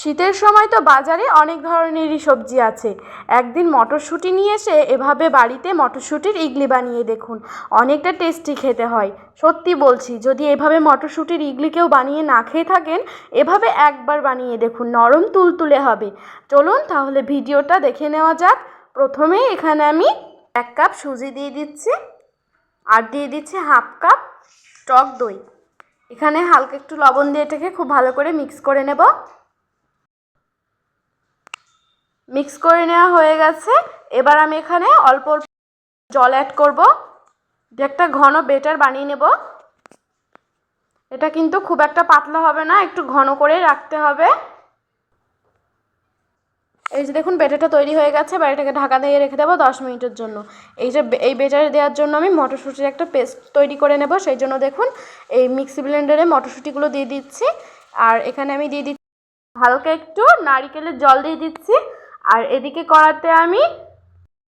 শীতের সময় তো বাজারে অনেক ধরনেরই সবজি আছে। একদিন মটরশুঁটি নিয়ে এসে এভাবে বাড়িতে মটরশুঁটির ইগলি বানিয়ে দেখুন, অনেকটা টেস্টি খেতে হয়। সত্যি বলছি, যদি এভাবে মটরশুঁটির ইগলি কেউ বানিয়ে না খেয়ে থাকেন, এভাবে একবার বানিয়ে দেখুন, নরম তুলতুলে হবে। চলুন তাহলে ভিডিওটা দেখে নেওয়া যাক। প্রথমেই এখানে আমি এক কাপ সুজি দিয়ে দিচ্ছি, আর দিয়ে দিচ্ছি হাফ কাপ টক দই। এখানে হালকা একটু লবণ দিয়ে এটাকে খুব ভালো করে মিক্স করে নেব। মিক্স করে নেওয়া হয়ে গেছে। এবার আমি এখানে অল্প জল অ্যাড করব। একটা ঘন বেটার বানিয়ে নেব। এটা কিন্তু খুব একটা পাতলা হবে না, একটু ঘন করে রাখতে হবে। এই যে দেখুন বেটারটা তৈরি হয়ে গেছে। এবার এটাকে ঢাকা দিয়ে রেখে দেবো দশ মিনিটের জন্য। এই যে এই বেটারে দেওয়ার জন্য আমি মটরশুঁটির একটা পেস্ট তৈরি করে নেব। সেই জন্য দেখুন, এই মিক্সি ব্লেন্ডারে মটরশুঁটিগুলো দিয়ে দিচ্ছি। আর এখানে আমি দিয়ে দিচ্ছি হালকা একটু নারিকেলের জল দিয়ে দিচ্ছি। আর এদিকে কড়াতে আমি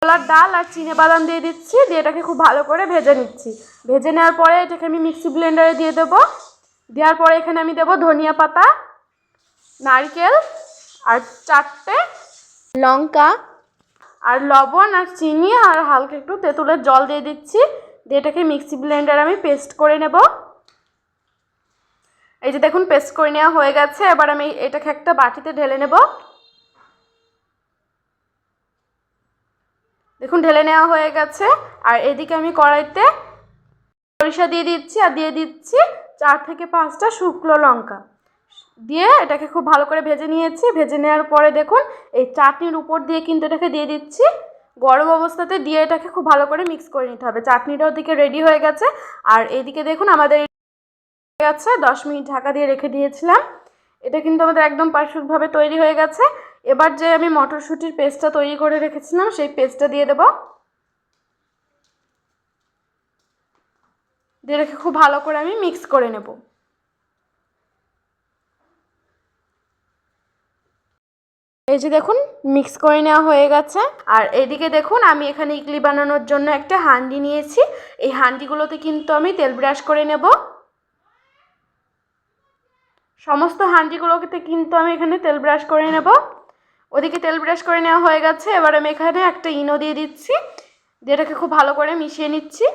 ছোলার ডাল আর চিনে বাদাম দিয়ে দিচ্ছি, দিয়ে এটাকে খুব ভালো করে ভেজে নিচ্ছি। ভেজে নেওয়ার পরে এটাকে আমি মিক্সি ব্লেন্ডারে দিয়ে দেবো। দেওয়ার পরে এখানে আমি দেবো ধনিয়া পাতা, নারকেল আর চারটে লঙ্কা আর লবণ আর চিনি আর হালকা একটু তেঁতুলের জল দিয়ে দিচ্ছি। দিয়ে এটাকে মিক্সি ব্লেন্ডারে আমি পেস্ট করে নেব। এই যে দেখুন, পেস্ট করে নেওয়া হয়ে গেছে। এবার আমি এটাকে একটা বাটিতে ঢেলে নেব। দেখুন, ঢেলে নেওয়া হয়ে গেছে। আর এদিকে আমি কড়াইতে সরিষা দিয়ে দিচ্ছি আর দিয়ে দিচ্ছি চার থেকে পাঁচটা শুকনো লঙ্কা। দিয়ে এটাকে খুব ভালো করে ভেজে নিয়েছি। ভেজে নেওয়ার পরে দেখুন, এই চাটনির উপর দিয়ে কিন্তু এটাকে দিয়ে দিচ্ছি। গরম অবস্থাতে দিয়ে এটাকে খুব ভালো করে মিক্স করে নিতে হবে। চাটনিটা ওদিকে রেডি হয়ে গেছে। আর এদিকে দেখুন, আমাদের গেছে। দশ মিনিট ঢাকা দিয়ে রেখে দিয়েছিলাম। এটা কিন্তু আমাদের একদম পারফেক্টভাবে তৈরি হয়ে গেছে। এবার যে আমি মটরশুঁটির পেস্টটা তৈরি করে রেখেছিলাম, সেই পেস্টটা দিয়ে দেব। দিয়ে রেখে খুব ভালো করে আমি মিক্স করে নেব। এই যে দেখুন, মিক্স করে নেওয়া হয়ে গেছে। আর এদিকে দেখুন, আমি এখানে ইডলি বানানোর জন্য একটা হান্ডি নিয়েছি। এই হান্ডিগুলোতে কিন্তু আমি তেল ব্রাশ করে নেব। সমস্ত হান্ডিগুলোতে কিন্তু আমি এখানে তেল ব্রাশ করে নেব। ওদিকে তেল ব্রাশ করে নেওয়া হয়ে গেছে। এবার আমি এখানে একটা ইনো দিয়ে দিচ্ছি দিয়ে এটাকে খুব ভালো করে মিশিয়ে নিচ্ছি।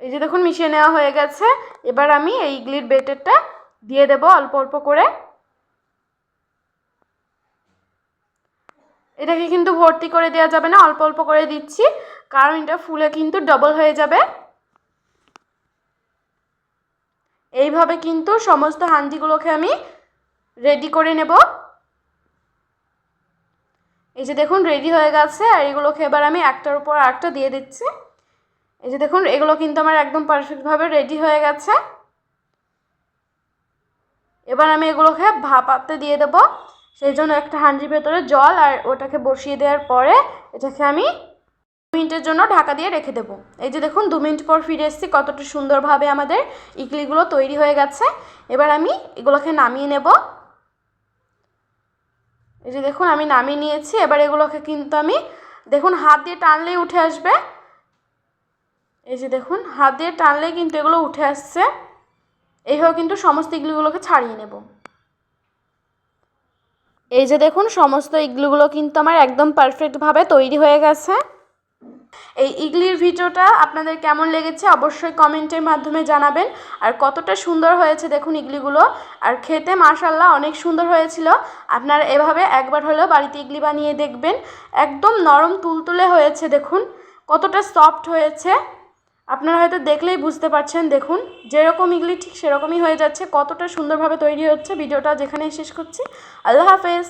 এই যে দেখুন, মিশিয়ে নেওয়া হয়ে গেছে। এবার আমি এই ইডলির বেটারটা দিয়ে দেব অল্প অল্প করে। এটাকে কিন্তু ভর্তি করে দেওয়া যাবে না, অল্প অল্প করে দিচ্ছি। কারণ এটা ফুলে কিন্তু ডবল হয়ে যাবে। এইভাবে কিন্তু সমস্ত হান্ডিগুলোকে আমি রেডি করে নেব। এই যে দেখুন রেডি হয়ে গেছে, আর এগুলোকে এবার আমি একটার উপর আরেকটা দিয়ে দিচ্ছি। এই যে দেখুন, এগুলো কিন্তু আমার একদম পারফেক্টভাবে রেডি হয়ে গেছে। এবার আমি এগুলোকে ভাপাতে দিয়ে দেবো। সেই জন্য একটা হাঁড়ির ভেতরে জল আর ওটাকে বসিয়ে দেওয়ার পরে এটাকে আমি মিনিটের জন্য ঢাকা দিয়ে রেখে দেবো। এই যে দেখুন, দু মিনিট পর ফিরে এসেছি, কতটা সুন্দরভাবে আমাদের ইডলিগুলো তৈরি হয়ে গেছে। এবার আমি এগুলোকে নামিয়ে নেব। এই যে দেখুন, আমি নামিয়ে নিয়েছি। এবার এগুলোকে কিন্তু আমি, দেখুন, হাত দিয়ে টানলেই উঠে আসবে। এই যে দেখুন, হাত দিয়ে টানলেই কিন্তু এগুলো উঠে আসছে। এইভাবে কিন্তু সমস্ত ইগলিগুলোকে ছাড়িয়ে নেব। এই যে দেখুন, সমস্ত ইগলিগুলো কিন্তু আমার একদম পারফেক্টভাবে তৈরি হয়ে গেছে। এই ইগলির ভিডিওটা আপনাদের কেমন লেগেছে অবশ্যই কমেন্টের মাধ্যমে জানাবেন। আর কতটা সুন্দর হয়েছে দেখুন ইগলিগুলো। আর খেতে মাশাল্লাহ অনেক সুন্দর হয়েছিল। আপনারা এভাবে একবার হলেও বাড়িতে ইগলি বানিয়ে দেখবেন। একদম নরম তুলতুলে হয়েছে দেখুন। কতটা সফট হয়েছে। আপনারা হয়তো দেখলেই বুঝতে পারছেন দেখুন। যেরকম ইগলি ঠিক সেরকমই হয়ে যাচ্ছে। কতটা সুন্দরভাবে তৈরি হচ্ছে ভিডিওটা। যেখানে শেষ করছি। আল্লাহ হাফেজ।